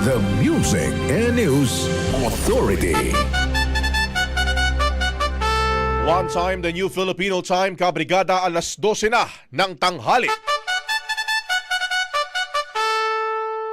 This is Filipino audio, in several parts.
The Music and News Authority. One time, the new Filipino time, kabrigada alas 12 na ng tanghali.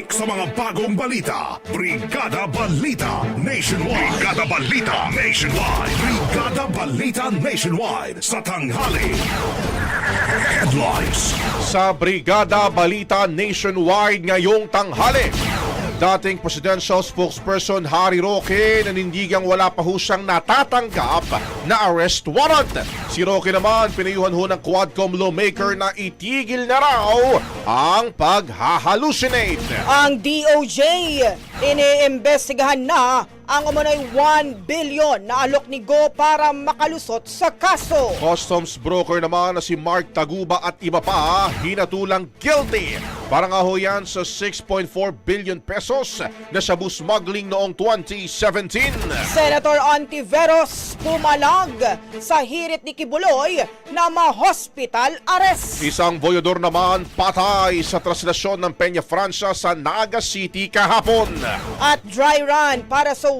Siksik sa mga bagong balita. Brigada Balita Nationwide. Brigada Balita Nationwide. Brigada Balita Nationwide sa tanghali. Headlines. Sa Brigada Balita Nationwide ngayong tanghali. Dating presidential spokesperson Harry Roque nanindigang wala pa ho siyang natatanggap na arrest warrant. Si Roque naman pinayuhan ho ng Quadcom lawmaker na itigil na raw ang paghahalucinate. Ang DOJ iniimbestigahan na ang umano'y 1 billion na alok ni Go para makalusot sa kaso. Customs broker naman na si Mark Taguba at iba pa hinatulang guilty. Para nga ho yan sa 6.4 billion pesos na shabu smuggling noong 2017. Senator Antiveros pumalag sa hirit ni Kibuloy na ma-hospital arrest. Isang boyodor naman patay sa traslasyon ng Peña Francia sa Naga City kahapon. At dry run para sa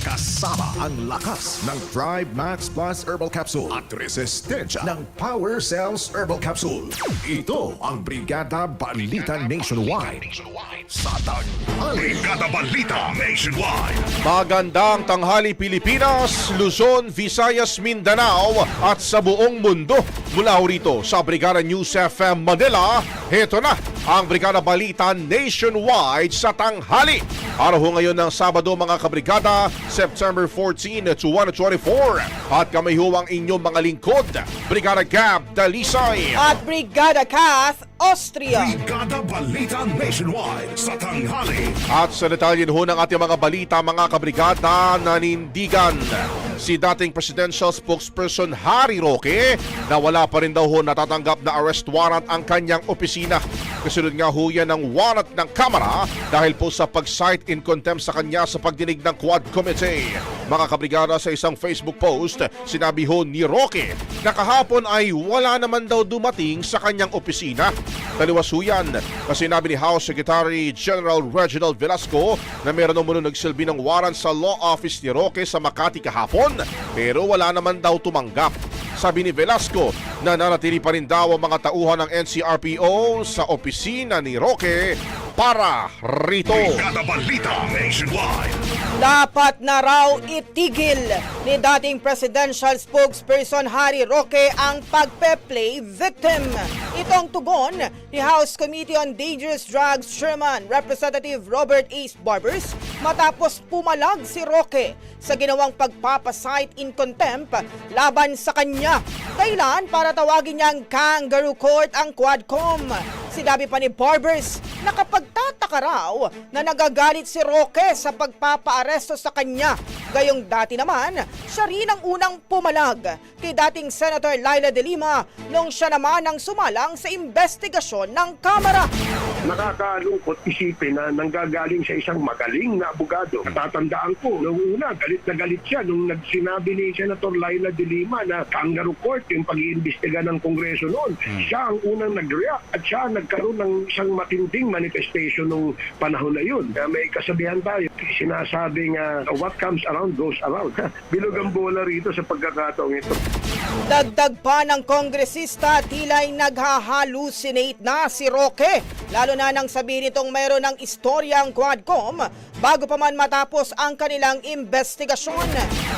Kasama ang lakas ng Thrive Max Plus Herbal Capsule at resistensya ng Power Cells Herbal Capsule. Ito ang Brigada Balita Nationwide. Sa tanghali. Brigada Balita Nationwide. Magandang tanghali Pilipinas, Luzon, Visayas, Mindanao at sa buong mundo. Mula rito sa Brigada News FM Manila, heto na ang Brigada Balita Nationwide sa tanghali. Araw ngayon ng Sabado mga kabrigada, September 14 to 124. At kami ho ang inyong mga lingkod, Brigada Gab Dalisay. At Brigada Kath, Austria. Brigada Balita Nationwide sa tanghali. At sa detalye ho ng ating mga balita, mga kabrigada, nanindigan si dating presidential spokesperson Harry Roque na wala pa rin daw ho natatanggap na arrest warrant ang kanyang opisina. Kasunod nga ho yan ng warrant ng Kamara dahil po sa pag-cite in contempt sa kanya sa pagdinig ng Quad Committee. Mga kabrigada sa isang Facebook post, sinabi ho ni Roque na kahapon ay wala naman daw dumating sa kanyang opisina. Taliwas ho yan kasi sinabi ni House Secretary General Reginald Velasco na meron naman nagsilbi ng warrant sa law office ni Roque sa Makati kahapon pero wala naman daw tumanggap. Sabi ni Velasco na nanatili pa rin daw ang mga tauhan ng NCRPO sa opisina ni Roque para rito. Dapat na raw itigil ni dating presidential spokesperson Harry Roque ang pagpe-play victim. Itong tugon ni House Committee on Dangerous Drugs Chairman Representative Robert Ace Barbers matapos pumalag si Roque sa ginawang pagpapasight in contempt laban sa kanya. Dahilan para tawagin niyang kangaroo court ang Quadcom. Sinabi pa ni Barbers na kapag tataka raw na nagagalit si Roque sa pagpapaaresto sa kanya. Gayong dati naman, siya rin ang unang pumalag kay dating Senator Laila de Lima nung siya naman ang sumalang sa investigasyon ng Kamara. Nakakalungkot isipin na nanggagaling sa isang magaling na abogado. Tatandaan ko, noong una, galit na galit siya nung nagsinabi ni Senator Laila de Lima na kangaroo court yung pag-iimbestiga ng Kongreso noon. Siya ang unang nag-react at siya ang nagkaroon ng isang matinding manifestation nung panahon na yun. Kaya may kasabihan tayo, sinasabing uh, what comes around goes around. Bilog ang bola rito sa pagkakataong ito. Dagdag pa ng kongresista tila'y naghahalucinate na si Roque. Lalo na nang sabihin itong mayroon ng istorya ang Quadcom bago pa man matapos ang kanilang investigasyon.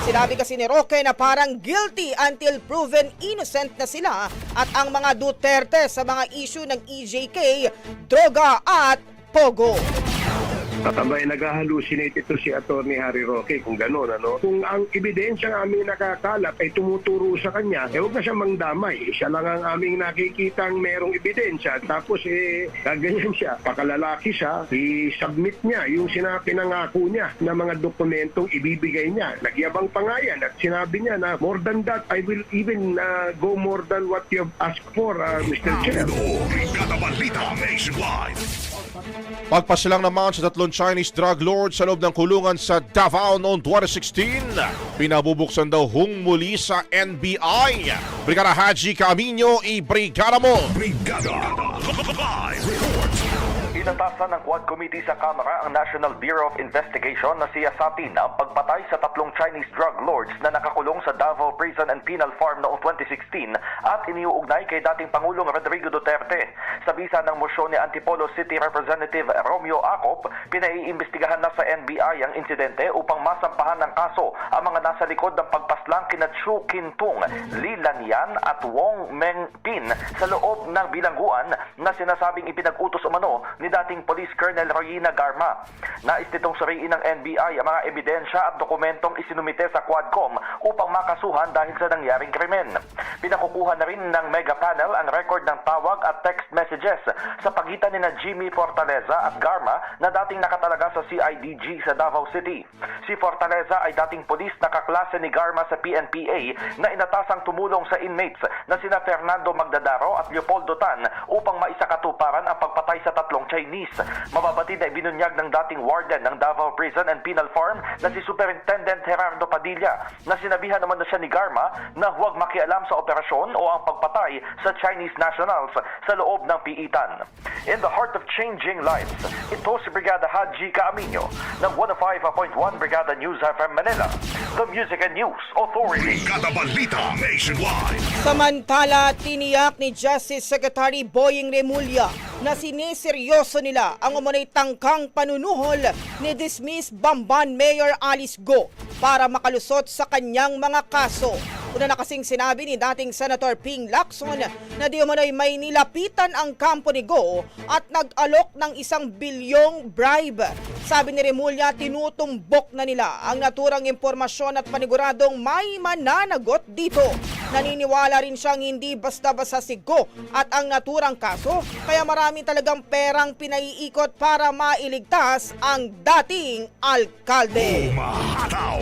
Sinabi kasi ni Roque na parang guilty until proven innocent na sila at ang mga Duterte sa mga issue ng EJK, droga at pogo. Katabay nag-hallucinate ito si Attorney Harry Roque kung gano'n ano. Kung ang ebidensya ng aming nakakalat ay tumuturo sa kanya, eh huwag na siya mangdamay. Siya lang ang aming nakikitang merong ebidensya. Tapos eh, gaganyan siya. Pakalalaki siya, i-submit niya yung sinabi pinangako niya na mga dokumentong ibibigay niya. Nagyabang pa nga yan at sinabi niya na more than that, I will even uh, go more than what you have asked for, uh, Mr. Chair. Ito, Brigada Balita Nationwide. Pagpasilang naman sa tatlong Chinese drug lords sa loob ng kulungan sa Davao noong 2016. Pinabubuksan daw hung muli sa NBI. Brigada Haji Camino, i-brigada mo! Brigada Live Report. Inatasan ng Quad Committee sa Kamara ang National Bureau of Investigation na siyasatin ang pagpatay sa tatlong Chinese drug lords na nakakulong sa Davao Prison and Penal Farm noong 2016 at iniuugnay kay dating Pangulong Rodrigo Duterte. Sa bisa ng motion ni Antipolo City Representative Romeo Acop, pinaiimbestigahan na sa NBI ang insidente upang masampahan ng kaso ang mga nasa likod ng pagpaslang kina Chu Kintung, Li Lanian at Wong Meng Pin sa loob ng bilangguan na sinasabing ipinag-utos umano ni dating Police Colonel Royina Garma. Nais nitong suriin ng NBI ang mga ebidensya at dokumentong isinumite sa Quadcom upang makasuhan dahil sa nangyaring krimen. Pinakukuha na rin ng mega panel ang record ng tawag at text messages sa pagitan ni na Jimmy Fortaleza at Garma na dating nakatalaga sa CIDG sa Davao City. Si Fortaleza ay dating polis na kaklase ni Garma sa PNPA na inatasang tumulong sa inmates na sina Fernando Magdadaro at Leopoldo Tan upang maisakatuparan ang pagpatay sa tatlong Chinese. Mababatid na ibinunyag ng dating warden ng Davao Prison and Penal Farm na si Superintendent Gerardo Padilla na sinabihan naman na siya ni Garma na huwag makialam sa operasyon o ang pagpatay sa Chinese nationals sa loob ng piitan. In the heart of changing lives, ito si Brigada Haji Caaminyo ng 105.1 Brigada News FM Manila, the Music and News Authority. Brigada Balita Nationwide. Samantala, tiniyak ni Justice Secretary Boying Remulla na siniseryoso nila ang umunay tangkang panunuhol ni dismiss Bamban Mayor Alice Go para makalusot sa kanyang mga kaso. Una na kasing sinabi ni dating Senator Ping Lacson na di umano'y may nilapitan ang kampo ni Go at nag-alok ng isang bilyong bribe. Sabi ni Remulla, tinutumbok na nila ang naturang impormasyon at paniguradong may mananagot dito. Naniniwala rin siyang hindi basta-basta si Go at ang naturang kaso, kaya marami talagang perang pinaiikot para mailigtas ang dating alkalde. Umahataw.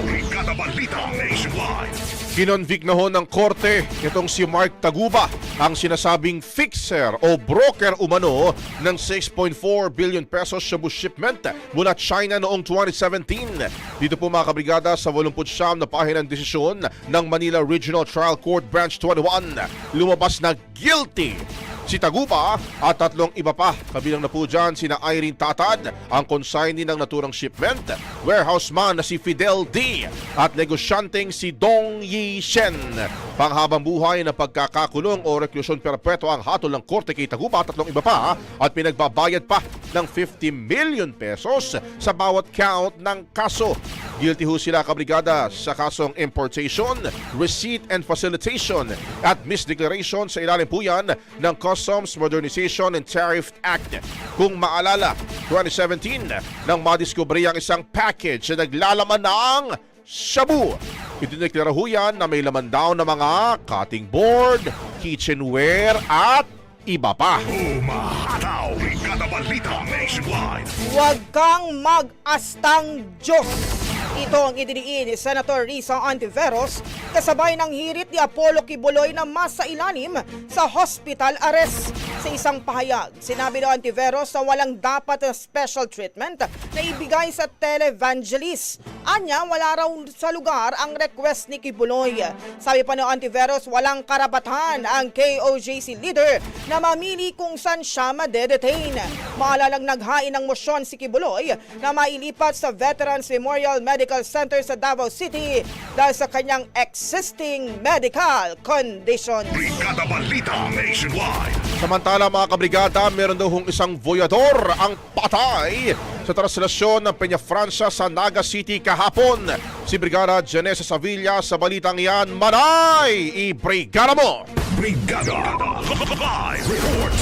Kinonvict na ho ng korte itong si Mark Taguba, ang sinasabing fixer o broker umano ng 6.4 billion pesos Shabu shipment mula China noong 2017. Dito po mga kabrigada sa 89 na pahinang desisyon ng Manila Regional Trial Court Branch 21, lumabas na guilty si Tagupa at tatlong iba pa. Kabilang na po dyan sina Irene Tatad, ang consignee ng naturang shipment, warehouse man na si Fidel D at negosyanteng si Dong Yi Shen. Panghabang buhay na pagkakakulong o reklusyon perpeto ang hatol ng korte kay Taguba at tatlong iba pa at pinagbabayad pa ng 50 million pesos sa bawat count ng kaso. Guilty ho sila kabrigada sa kasong importation, receipt and facilitation at misdeclaration sa ilalim po yan ng Customs Modernization and Tariff Act. Kung maalala, 2017 nang madiskubre ang isang package na naglalaman ng shabu. Idineklara ho yan na may laman daw na mga cutting board, kitchenware at iba pa. Umahataw! Brigada Balita Nationwide! Huwag kang mag-astang Diyos. Ito ang idiniin ni Senator Risa Antiveros kasabay ng hirit ni Apollo Kibuloy na masa ilalim sa hospital arrest. Sa isang pahayag, sinabi ni Antiveros na walang dapat na special treatment na ibigay sa televangelist. Anya, wala raw sa lugar ang request ni Kibuloy. Sabi pa ni Antiveros, walang karapatan ang KOJC leader na mamili kung saan siya madedetain. Maalalang naghain ng mosyon si Kibuloy na mailipat sa Veterans Memorial Medical Center sa Davao City dahil sa kanyang existing medical condition. Brigada Balita Nationwide! Samantala mga kabrigada, meron daw hong isang voyador ang patay sa translasyon ng Peña Francia sa Naga City kahapon. Si Brigada Janessa Sevilla sa balitang yan, Manay! I-brigada mo! Brigada Live Report!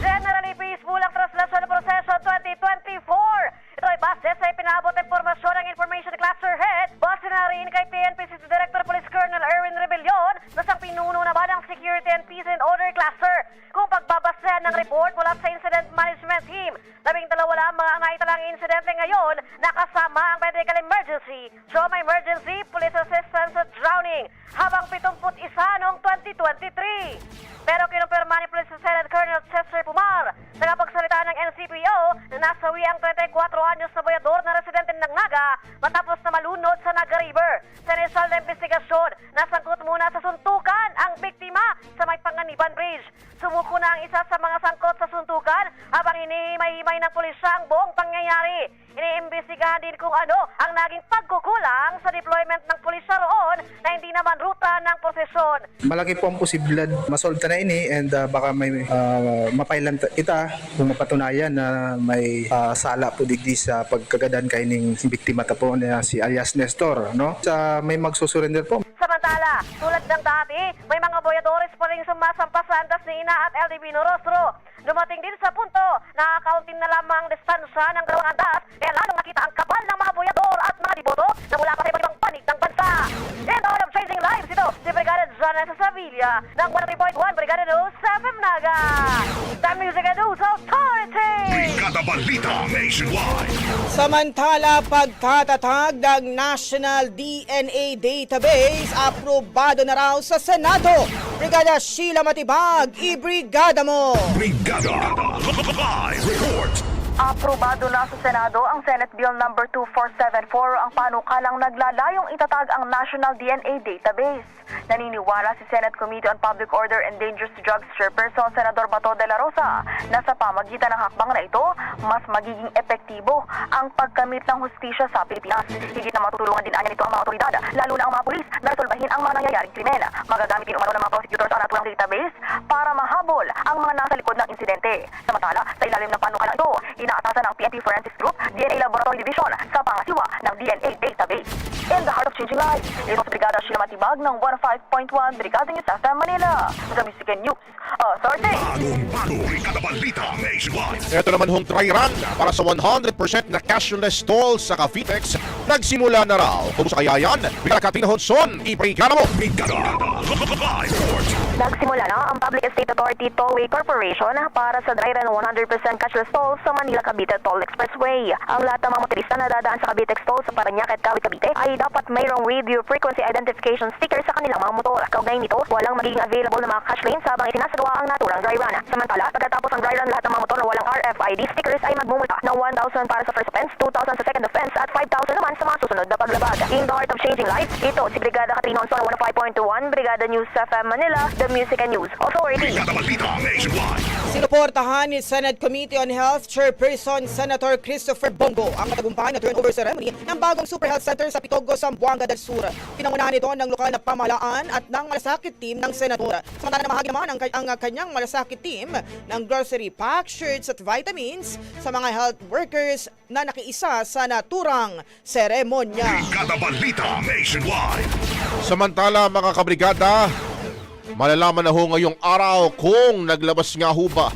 Generally peaceful ang translasyon ng proseso 2024. Ito ay base sa ipinabot na impormasyon ng Information Cluster Head. Base na rin kay PNP City Director Police Colonel Erwin Rebellion na siyang pinuno naman ang Security and Peace and ng report mula sa Incident Management Team, labing dalawa lamang ang naitalang insidente ngayon na kasama ang medical emergency, trauma emergency, police assistance at drowning, habang 71 noong 2023. Pero kinumpirma ni Police Lieutenant Colonel Chester Pumar, tagapagsalita ng NCPO na nasawi ang 34 hinihimay-himay ng pulisya ang buong pangyayari. Iniimbestigahan din kung ano ang naging pagkukulang sa deployment ng pulisya roon na hindi naman ruta ng prosesyon. malaki po ang posibilidad masolve na ini and uh, baka may uh, mapailan ta- ita kung mapatunayan na may uh, sala po digdi sa pagkagadan kay ning biktima ta po na si alias Nestor no sa may magsusurrender po Samantala, tulad ng dati, may mga boyadores pa rin sumasampasan das ni Ina at LDB Norostro. Dumating din sa punto na kaunting na lamang distansya ng dalawang andas, kaya lalong nakita ang kabal ng mga boyador at mga diboto na mula pa sa ibang panig ng bansa. In all of changing lives, ito Janessa Sevilla ng 103.1 Brigada News sa FM Naga. The Music and News Authority! Brigada Balita Nationwide! Samantala, pagtatatag ng National DNA Database, aprobado na raw sa Senado. Brigada Sheila Matibag, ibrigada mo! Brigada Live Report! Aprobado na sa Senado ang Senate Bill number 2474 ang panukalang naglalayong itatag ang National DNA Database. Naniniwala si Senate Committee on Public Order and Dangerous Drugs Chairperson Senador Bato de la Rosa na sa pamagitan ng hakbang na ito, mas magiging epektibo ang pagkamit ng hustisya sa Pilipinas. Higit na matutulungan din anya nito ang mga otoridad, lalo na ang mga pulis na resolbahin ang mga nangyayaring krimen. Magagamit din umano ng mga prosecutors ang naturang database para mahabol ang mga nasa likod ng insidente. Samantala, sa ilalim ng panukalang ito, inaatasan ng PNP Forensics Group, DNA Laboratory Division sa pangasiwa ng DNA database. In the heart of changing lives, ito si Brigada Sheila Matibag ng 105.1 Brigada News FM Manila. Music and News Authority. Bagong bago! Brigada Balita Nationwide! Ito naman hong dry run para sa 100% na cashless toll sa Cavitex. Nagsimula na raw. Kung sa kaya yan, Brigada Katina Honson, i-brigada mo! Brigada Live Report! Nagsimula na ang Public Estate Authority Tollway Corporation para sa dry run 100% cashless toll sa Manila-Cavite Toll Expressway. Ang lahat ng mga motorista na dadaan sa Cavite Toll sa Parañaque at Cavite ay dapat mayroong radio frequency identification sticker sa kanilang mga motor. Kaugnay nito, walang magiging available na mga cash lanes habang isinasagawa ang naturang dry run. Samantala, pagkatapos ng dry run, lahat ng mga motor na walang RFID stickers ay magmumulta ng 1,000 para sa first offense, 2,000 sa second offense at 5,000 naman sa mga susunod na paglabag. In the heart of changing lives, ito si Brigada Katrina Onson ng 105.1, Brigada News FM Manila, The Music and News Authority. Sinuportahan ni Senate Committee on Health Chairperson Senator Christopher Bongo ang matagumpay na turnover ceremony ng bagong Super Health Center sa Pitog Ilocos, Zamboanga del Sur. Pinangunahan ito ng lokal na pamahalaan at ng malasakit team ng senador. Samantala namahagi naman ang, ang kanyang malasakit team ng grocery pack, shirts at vitamins sa mga health workers na nakiisa sa naturang seremonya. Brigada Balita Nationwide. Samantala mga kabrigada, malalaman na ho ngayong araw kung naglabas nga ho ba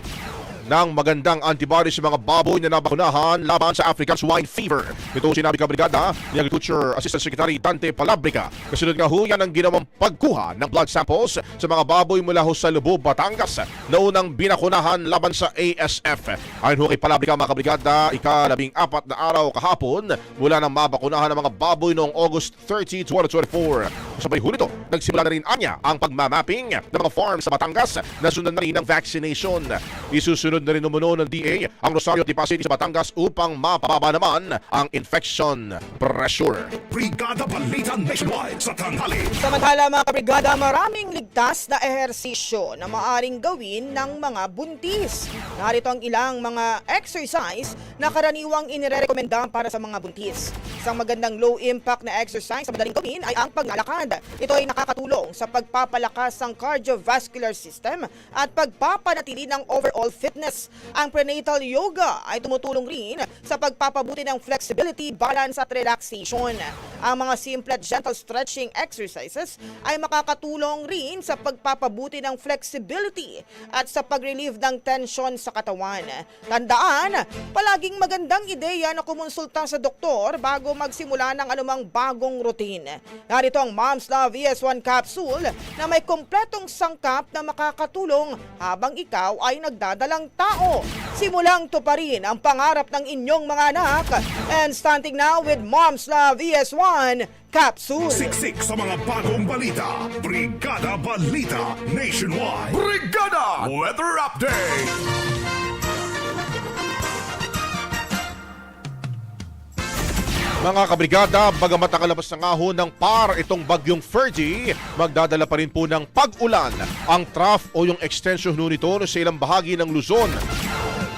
ng magandang antibodies sa mga baboy na nabakunahan laban sa African Swine Fever. Ito sinabi ka brigada ni Agriculture Assistant Secretary Dante Palabrica. Kasunod nga ho yan ang ginawang pagkuha ng blood samples sa mga baboy mula ho sa Lubo, Batangas na unang binakunahan laban sa ASF. Ayon ho kay Palabrica mga kabrigada, ikalabing apat na araw kahapon mula nang mabakunahan ng mga baboy noong August 30, 2024. Sabay ho nito, nagsimula na rin anya ang pagmamapping ng mga farms sa Batangas na sundan na rin ng vaccination. Isusunod na rin umuno ng DA ang Rosario at Pasig sa Batangas upang mapababa naman ang infection pressure. Brigada Balita Nationwide sa tanghali. Samantala mga kabrigada, maraming ligtas na ehersisyo na maaring gawin ng mga buntis. Narito ang ilang mga exercise na karaniwang inirekomenda para sa mga buntis. Isang magandang low-impact na exercise na madaling gawin ay ang paglalakad. Ito ay nakakatulong sa pagpapalakas ng cardiovascular system at pagpapanatili ng overall fitness. Ang prenatal yoga ay tumutulong rin sa pagpapabuti ng flexibility, balance at relaxation. Ang mga simple at gentle stretching exercises ay makakatulong rin sa pagpapabuti ng flexibility at sa pag-relieve ng tension sa katawan. Tandaan, palaging magandang ideya na kumonsulta sa doktor bago magsimula ng anumang bagong routine. Narito ang Mom's Love ES1 capsule na may kompletong sangkap na makakatulong habang ikaw ay nagdadalang tao. Simulang tuparin ang pangarap ng inyong mga anak. And starting now with Mom's Love ES1 capsule. Siksik sa mga bagong balita. Brigada Balita Nationwide. Brigada Weather Update! Mga kabrigada, bagamat nakalabas na nga ho ng par itong bagyong Fergie, magdadala pa rin po ng pag-ulan ang trough o yung extension ho nito sa ilang bahagi ng Luzon.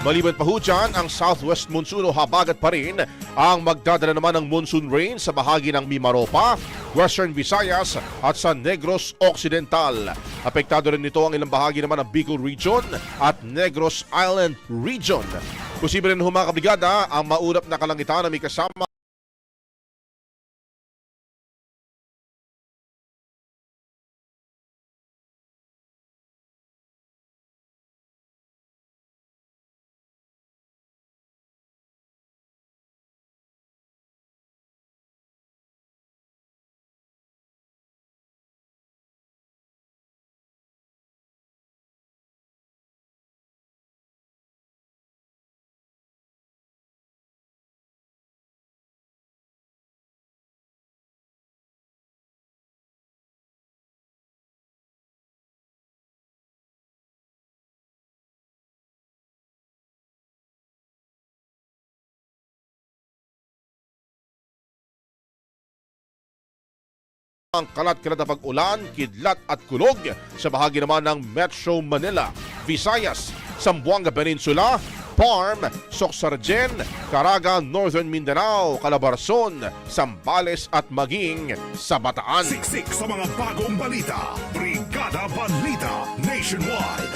Maliban pa ho dyan, ang southwest monsoon o habagat pa rin ang magdadala naman ng monsoon rain sa bahagi ng Mimaropa, Western Visayas at sa Negros Occidental. Apektado rin nito ang ilang bahagi naman ng Bicol Region at Negros Island Region. Posible rin ho mga kabrigada ang maulap na kalangitan na may kasama ang kalat-kalat na pag-ulan, kidlat at kulog sa bahagi naman ng Metro Manila, Visayas, Zamboanga Peninsula, Parm, Socsargen, Caraga, Northern Mindanao, Calabarzon, Sambales at maging sa Bataan. Siksik sa mga bagong balita. Brigada Balita Nationwide.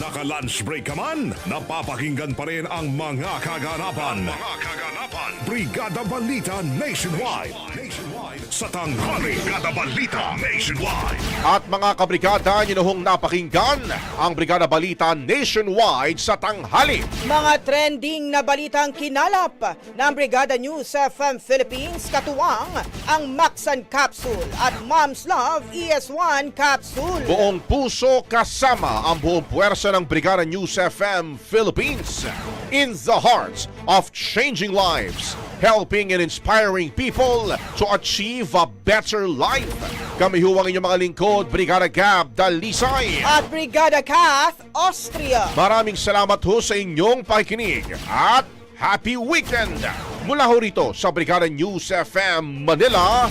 Naka-lunch break ka man, napapakinggan pa rin ang mga kaganapan. Mga kaganapan. Brigada Balita Nationwide. Nationwide. Sa tanghali. Brigada Balita Nationwide. At mga kabrigada, nyo napakinggan ang Brigada Balita Nationwide sa tanghali. Mga trending na balitang kinalap ng Brigada News FM Philippines katuwang ang Maxan Capsule at Mom's Love ES1 Capsule. Buong puso kasama ang buong puwersa ng Brigada News FM Philippines in the heart of changing lives, helping and inspiring people to achieve a better life. Kami huwag inyong mga lingkod, Brigada Gab Dalisay. At Brigada Kath Austria. Maraming salamat ho sa inyong pakikinig at happy weekend! Mula ho rito sa Brigada News FM Manila,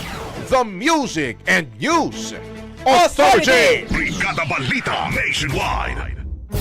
the Music and News Authority! Brigada Balita Nationwide.